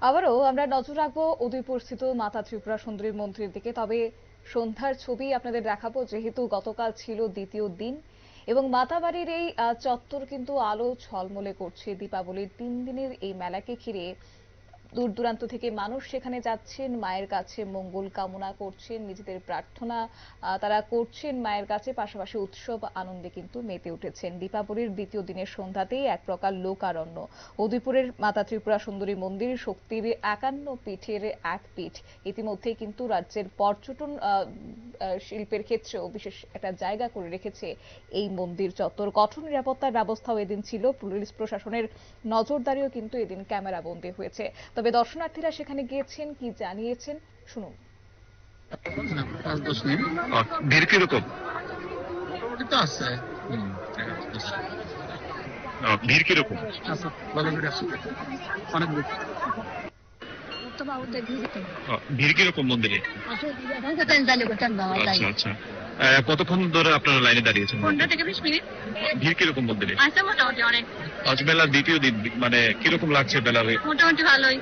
আবারও আমরা নজর রাখব উদয়পুরস্থিত মাতা ত্রিপুরা সুন্দরী মন্দিরের দিকে। তবে সন্ধ্যার ছবি আপনাদের দেখাবো, যেহেতু গতকাল ছিল দ্বিতীয় দিন এবং মাতাবাড়ির এই চত্বর কিন্তু আলো ছলমলে করছে। দীপাবলির তিন দিনের এই মেলাকে ঘিরে দূর দূরান্ত থেকে মানুষ সেখানে যাচ্ছেন, মায়ের কাছে মঙ্গল কামনা করছেন, নিজেদের প্রার্থনা তারা করছেন মায়ের কাছে, পাশাপাশি উৎসব আনন্দে কিন্তু মেতে উঠেছেন। দীপাবলির দ্বিতীয় দিনের সন্ধ্যাতেই এক প্রকার লোকারণ্য। উদয়পুরের মাতা ত্রিপুরা সুন্দরী মন্দির শক্তির একান্ন পীঠের এক পীঠ। ইতিমধ্যেই কিন্তু রাজ্যের পর্যটন শিল্পের ক্ষেত্রেও বিশেষ একটা জায়গা করে রেখেছে এই মন্দির চত্বর। কঠোর নিরাপত্তার ব্যবস্থাও এদিন ছিল। পুলিশ প্রশাসনের নজরদারিও কিন্তু এদিন ক্যামেরা বন্দী হয়েছে। তবে দর্শনার্থীরা সেখানে গিয়েছেন কি জানিয়েছেন শুনুন। পাঁচ দশ মিনিট ভিড় কীরকম? তো আছে। ভিড় কীরকম? আচ্ছা ভালো আছে অনেক ভিড়। ভিড় কীরকম মন্দিরে? আচ্ছা আচ্ছা। কতক্ষণ ধরে আপনারা লাইনে দাঁড়িয়েছেন? পনেরো থেকে বিশ মিনিট। ভিড় কীরকম মন্দিরে? আছে মোটামুটি অনেক। আজ মেলার দ্বিতীয় দিন মানে কীরকম লাগছে মেলা হয়ে মোটামুটি ভালোই।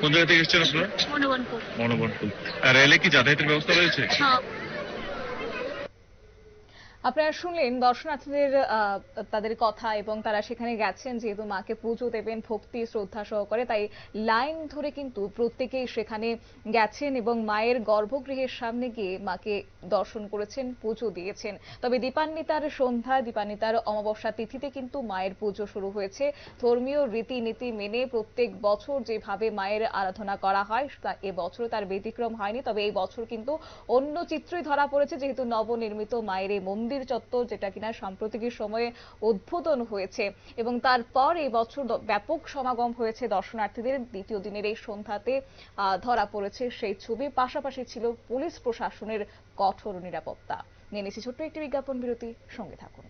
কোন জায়গা থেকে এসেছেন আপনারা? মনোবনপুর। মনোবনপুর। আর রেলে কি যাতায়াতের ব্যবস্থা রয়েছে? সব আপনারা শুনলেন দর্শনার্থীদের তাদের কথা এবং তারা সেখানে গেছেন যেহেতু মাকে পুজো দেবেন, ভক্তি, শ্রদ্ধা সহকারে। তাই লাইন ধরে কিন্তু প্রত্যেকেই সেখানে গেছেন এবং মায়ের গর্ভগৃহের সামনে গিয়ে মাকে দর্শন করেছেন, পুজো দিয়েছেন। তবে দীপান্বিতার সন্ধ্যা, দীপান্বিতার অমাবস্যা তিথিতে কিন্তু মায়ের পুজো শুরু হয়েছে। ধর্মীয় রীতিনীতি মেনে প্রত্যেক বছর যেভাবে মায়ের আরাধনা করা হয়, তা এবছর তার ব্যতিক্রম হয়নি। তবে এই বছর কিন্তু অন্য চিত্রই ধরা পড়েছে, যেহেতু নবনির্মিত মায়ের এই মন্দির চত্বর যেটা কিনা সাম্প্রতিক সময়ে উদ্বোধন হয়েছে এবং তারপর এই বছর ব্যাপক সমাগম হয়েছে দর্শনার্থীদের। দ্বিতীয় দিনের এই সন্ধ্যাতে ধরা পড়েছে সেই ছবি। পাশাপাশি ছিল পুলিশ প্রশাসনের কঠোর নিরাপত্তা। নিয়ে নিচ্ছি ছোট্ট একটি বিজ্ঞাপন বিরতি। সঙ্গে থাকুন।